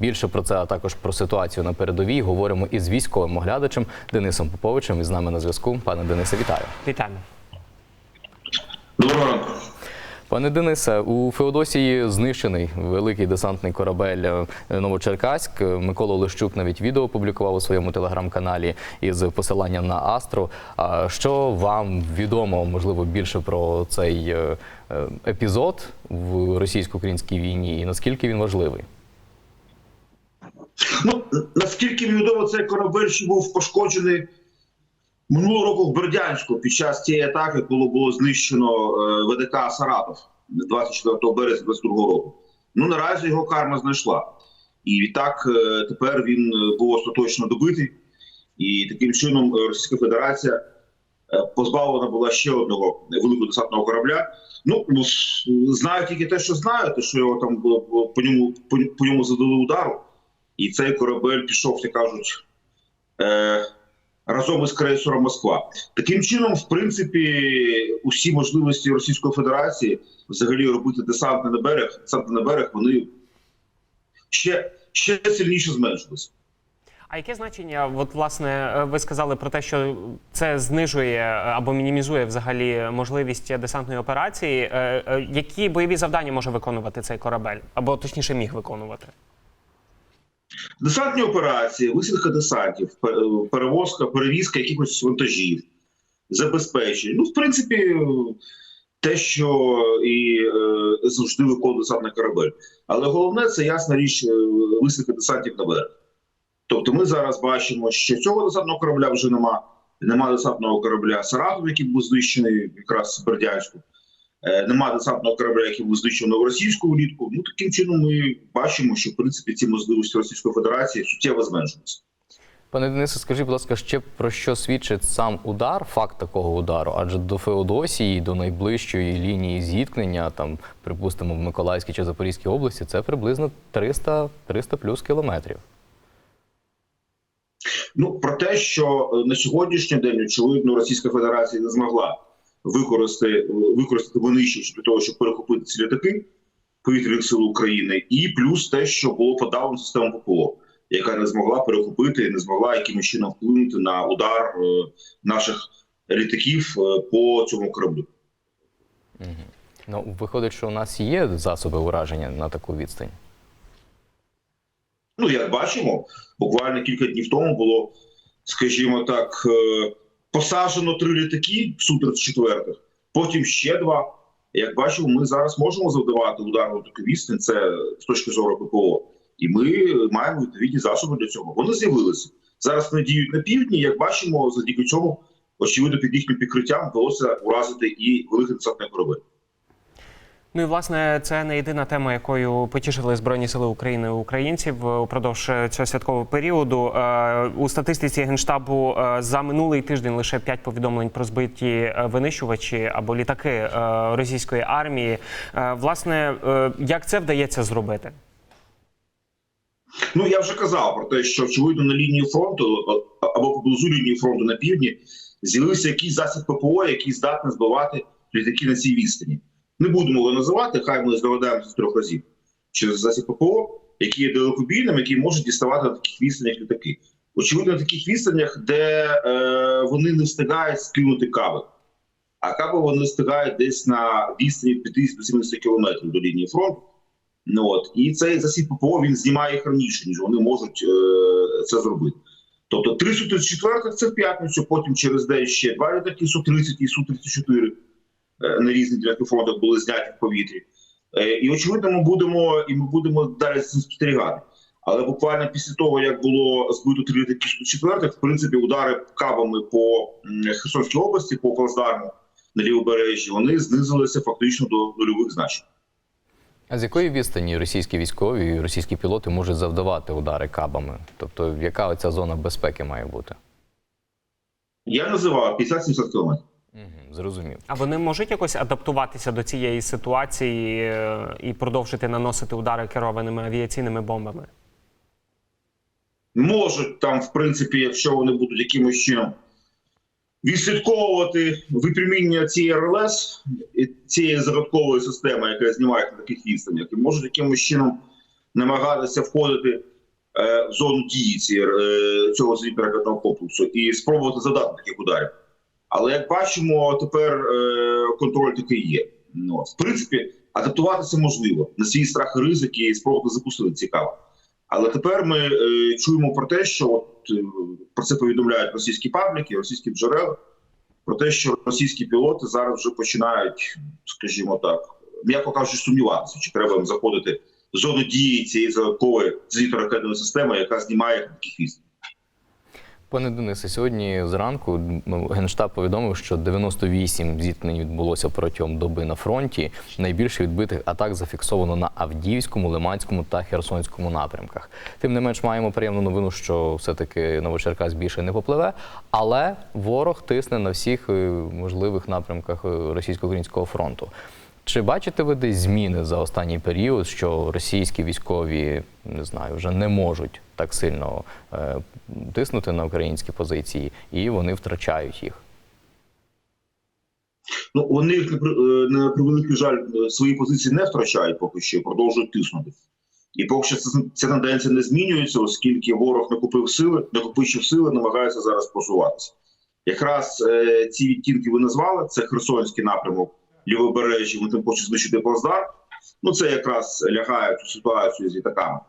Більше про це, а також про ситуацію на передовій говоримо із військовим оглядачем Денисом Поповичем. І з нами на зв'язку. Пане Денисе, вітаю. Вітаємо. Доброго ранку. Пане Денисе, у Феодосії знищений великий десантний корабель е, Новочеркаськ. Микола Олещук навіть відео опублікував у своєму телеграм-каналі із посиланням на Астру. А що вам відомо, можливо, більше про цей е, е, епізод в російсько-українській війні і наскільки він важливий? Ну наскільки відомо, цей корабель ще був пошкоджений минулого року в Бердянську під час цієї атаки, коли було знищено е, ВДК Саратов 24 березня 22 року. Ну наразі його карма знайшла, і відтак е, тепер він е, був остаточно добитий, і таким чином Російська Федерація позбавлена була ще одного великого десантного корабля. Ну ну, знаю тільки те, що знаю, те, що його там було- по ньому по, по ньому задали удару. І цей корабель пішов, як кажуть, е, разом із крейсером Москва. Таким чином, в принципі, усі можливості Російської Федерації взагалі робити десант на берег, десант на берег, вони ще, ще сильніше зменшилися. А яке значення, от власне, ви сказали про те, що це знижує або мінімізує взагалі можливість десантної операції? Е, е, Які бойові завдання може виконувати цей корабель, або точніше міг виконувати? Десантні операції, висадка десантів, перевозка, перевізка якихось вантажів, забезпечення. Ну, в принципі, те, що і е, завжди виконує десантний корабель. Але головне це ясна річ е, висадка десантів на берег. Тобто, ми зараз бачимо, що цього десантного корабля вже нема. Нема десантного корабля Саратов, який був знищений якраз Бердянську. Е, Нема десантного корабля, який був знищений в російську влітку. Ну таким чином ми бачимо, що в принципі ці можливості Російської Федерації суттєво зменшуються. Пане Денисе, скажіть, будь ласка, ще про що свідчить сам удар, факт такого удару? Адже до Феодосії, до найближчої лінії зіткнення, там, припустимо, в Миколаївській чи Запорізькій області, це приблизно 300, 300 плюс кілометрів. Ну про те, що е, на сьогоднішній день очевидно Російська Федерація не змогла використати використати винищувач для того, щоб перехопити ці літаки повітряних сил України, і плюс те, що було подавлено систему ППО, яка не змогла перехопити не змогла якимось чином вплинути на удар е, наших літаків е, по цьому кораблю. Ну, виходить, що у нас є засоби ураження на таку відстань. Ну, як бачимо, буквально кілька днів тому було, скажімо так, е, посаджено три літаки су 34 потім ще два. Як бачимо, ми зараз можемо завдавати удар на таку це з точки зору ППО. І ми маємо відповідні засоби для цього. Вони з'явилися. Зараз вони діють на півдні. Як бачимо, завдяки цьому, очевидно, під їхнім підкриттям вдалося уразити і великий десантний корабель. Ну і власне це не єдина тема, якою потішили збройні сили України українців е, упродовж е, цього святкового періоду. Е, У статистиці генштабу за минулий тиждень лише 5 повідомлень про збиті винищувачі або літаки російської армії. Власне, як це вдається зробити? Ну я вже казав про те, що очевидно на лінії фронту або поблизу лінії фронту на півдні з'явився якийсь засіб ППО, який здатний збивати літаки на цій відстані. Не будемо його називати, хай ми здогадаємося з трьох разів. Через засіб ППО, який є далекобійним, який може діставати на таких відстанях літаки. Очевидно, на таких відстанях, де е, вони не встигають скинути каби. А каби вони встигають десь на відстані 50-70 кілометрів до лінії фронту. Ну от і цей засіб ППО він знімає їх раніше, ніж вони можуть е, це зробити. Тобто 334 це в п'ятницю, потім через день ще два літаки Су-30 і Су-34 е, на різних ділянках фронту були зняті в повітрі. Е, і очевидно, ми будемо і ми будемо далі з цим спостерігати. Але буквально після того, як було збито три літаки Су-4, в принципі, удари кабами по Херсонській області, по плацдарму на лівобережжі, вони знизилися фактично до нульових значень. А з якої відстані російські військові і російські пілоти можуть завдавати удари кабами? Тобто, яка оця зона безпеки має бути? Я називав 50-70 кілометрів. Угу, зрозумів. А вони можуть якось адаптуватися до цієї ситуації е, і продовжити наносити удари керованими авіаційними бомбами? Можуть там, в принципі, якщо вони будуть якимось чином відслідковувати випряміння цієї РЛС, і цієї загадкової системи, яка знімає на таких відстанях, і можуть якимось чином намагатися входити е, в зону дії ці, е, цього зенітно-ракетного комплексу і спробувати задати таких ударів. Але як бачимо, тепер е, контроль такий є. Ну, в принципі, адаптуватися можливо на свій страх і ризик і спробувати запустити цікаво. Але тепер ми е, чуємо про те, що от, е, про це повідомляють російські пабліки, російські джерела, про те, що російські пілоти зараз вже починають, скажімо так, м'яко кажучи, сумніватися, чи треба їм заходити в зону дії цієї додаткової зенітно-ракетної системи, яка знімає таких військ. Пане Денисе, сьогодні зранку Генштаб повідомив, що 98 зіткнень відбулося протягом доби на фронті. Найбільше відбитих атак зафіксовано на Авдіївському, Лиманському та Херсонському напрямках. Тим не менш, маємо приємну новину, що все-таки Новочеркас більше не попливе, але ворог тисне на всіх е, можливих напрямках е, російсько-українського фронту. Чи бачите ви десь зміни за останній період, що російські військові не знаю, вже не можуть так сильно е, тиснути на українські позиції, і вони втрачають їх? Ну вони на е, превеликий жаль е, свої позиції не втрачають поки що, продовжують тиснути. І поки що ця тенденція не змінюється, оскільки ворог накопив сили, накопичив сили, намагається зараз просуватися. Якраз е, ці відтінки ви назвали: це Херсонський напрямок, лівобережжя, вони там хочуть знищити Плацдарм. Ну це якраз лягає цю ситуацію з літаками,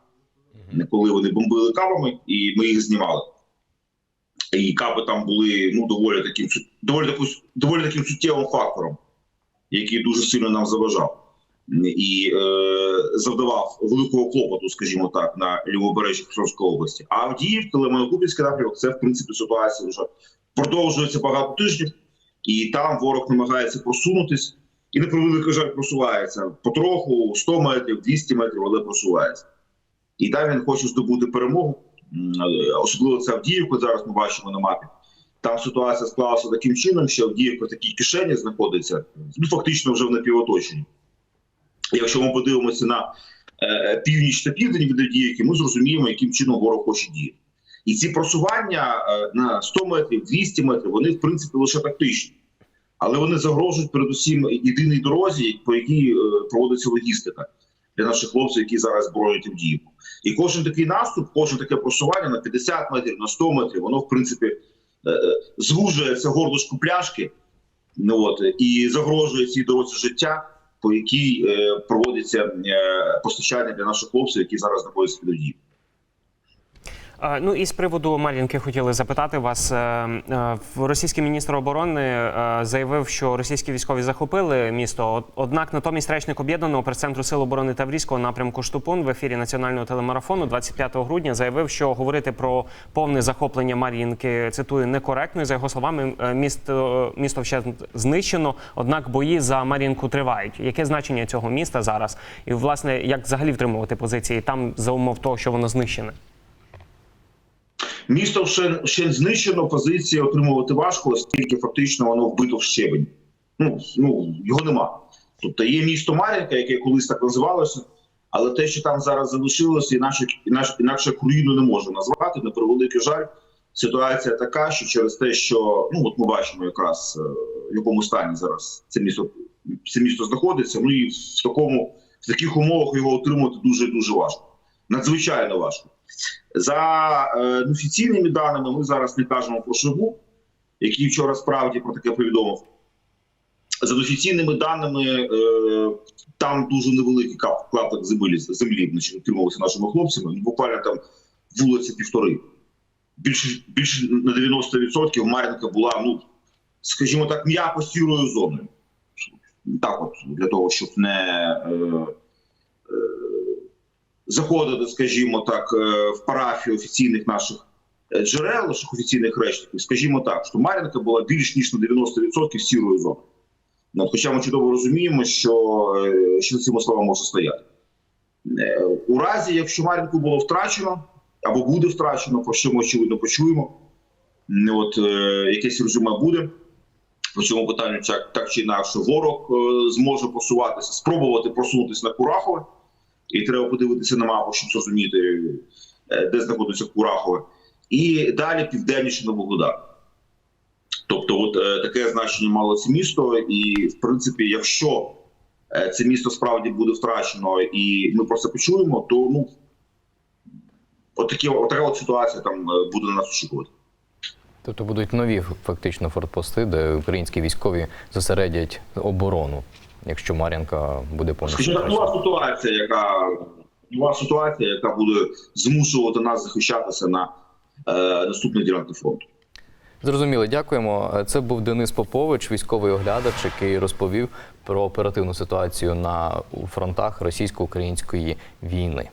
коли вони бомбили кабами, і ми їх знімали. І капи там були ну доволі таким доволі таку доволі таким суттєвим фактором, який дуже сильно нам заважав і е, завдавав великого клопоту, скажімо так, на лівобережжі Херсонської області. А Авдіївка, Лимано-Купівський напрямок, це в принципі ситуація вже продовжується багато тижнів, і там ворог намагається просунутись, і на превеликий жаль просувається потроху 100 метрів, 200 метрів, але просувається. І там він хоче здобути перемогу. Е, Особливо це Авдіївка. Зараз ми бачимо на мапі. Там ситуація склалася таким чином, що Авдіївка в такій кишені знаходиться, ну фактично вже в напівоточенні. Якщо ми подивимося на е, північ та південь від Авдіївки, ми зрозуміємо, яким чином ворог хоче діяти. І ці просування е, на 100 метрів, 200 метрів, вони в принципі лише тактичні. Але вони загрожують передусім єдиній дорозі, по якій е, проводиться логістика для наших хлопців, які зараз боронять Авдіївку. І кожен такий наступ, кожен таке просування на 50 метрів, на 100 метрів, воно в принципі е, звужує це горлышко пляшки, ну от і загрожує цій дорозі життя, по якій проводиться постачання для наших хлопців, які зараз знаходяться під Авдіївкою. Ну і з приводу Мар'їнки хотіли запитати вас. Е, е, Російський міністр оборони е, заявив, що російські військові захопили місто. Однак натомість речник об'єднаного прес-центру Сил оборони Таврійського напрямку Штупун в ефірі національного телемарафону 25 грудня заявив, що говорити про повне захоплення Мар'їнки цитую некоректно. За його словами, місто місто ще знищено. Однак бої за Мар'їнку тривають. Яке значення цього міста зараз? І власне як взагалі втримувати позиції там за умов того, що воно знищене? Місто ще, ще знищено, позиції отримувати важко, оскільки фактично воно вбито в щебень. Ну, ну його нема. Тобто є місто Мар'їнка, яке колись так називалося, але те, що там зараз залишилося, інакше, інакше, інакше як руїну не можу назвати. На превеликий жаль, ситуація така, що через те, що ну от ми бачимо якраз е, в якому стані зараз це місто це місто знаходиться. Ну і в такому в таких умовах його отримати дуже дуже важко, надзвичайно важко. За е, офіційними даними, ми зараз не кажемо про Шигу, який вчора справді про таке повідомив. За офіційними даними, е, там дуже невеликий клаптик землі, землі отримувався нашими хлопцями. Ну, Буквально там вулиця півтори. Більше, більше на 90% Мар'їнка була, ну, скажімо так, м'яко сірою зоною. Так, от, для того, щоб не. Е, заходити, скажімо так, е, в парафію офіційних наших е, джерел, наших офіційних речників, скажімо так, що Мар'їнка була більш ніж на 90% сірою зоною. Ну, хоча ми чудово розуміємо, що, е, що за цими словами може стояти. Е, У разі, якщо Мар'їнку було втрачено або буде втрачено, про що ми очевидно почуємо, от якесь резюме буде. По цьому питанню так, так чи інакше ворог зможе просуватися, спробувати просунутися на Курахове. І треба подивитися на мапу, щоб зрозуміти, е, де знаходиться Курахове. І далі південніше на. Тобто, от е, таке значення мало це місто, і в принципі, якщо е, це місто справді буде втрачено, і ми про це почуємо, то ну отакі отака от ситуація там буде на нас очікувати. Тобто будуть нові фактично фортпости, де українські військові зосередять оборону, якщо Мар'янка буде повністю. Скажімо нова ситуація, яка нова ситуація, яка буде змушувати нас захищатися на е, наступних ділянках фронту. Зрозуміло, дякуємо. Це був Денис Попович, військовий оглядач, який розповів про оперативну ситуацію на фронтах російсько-української війни.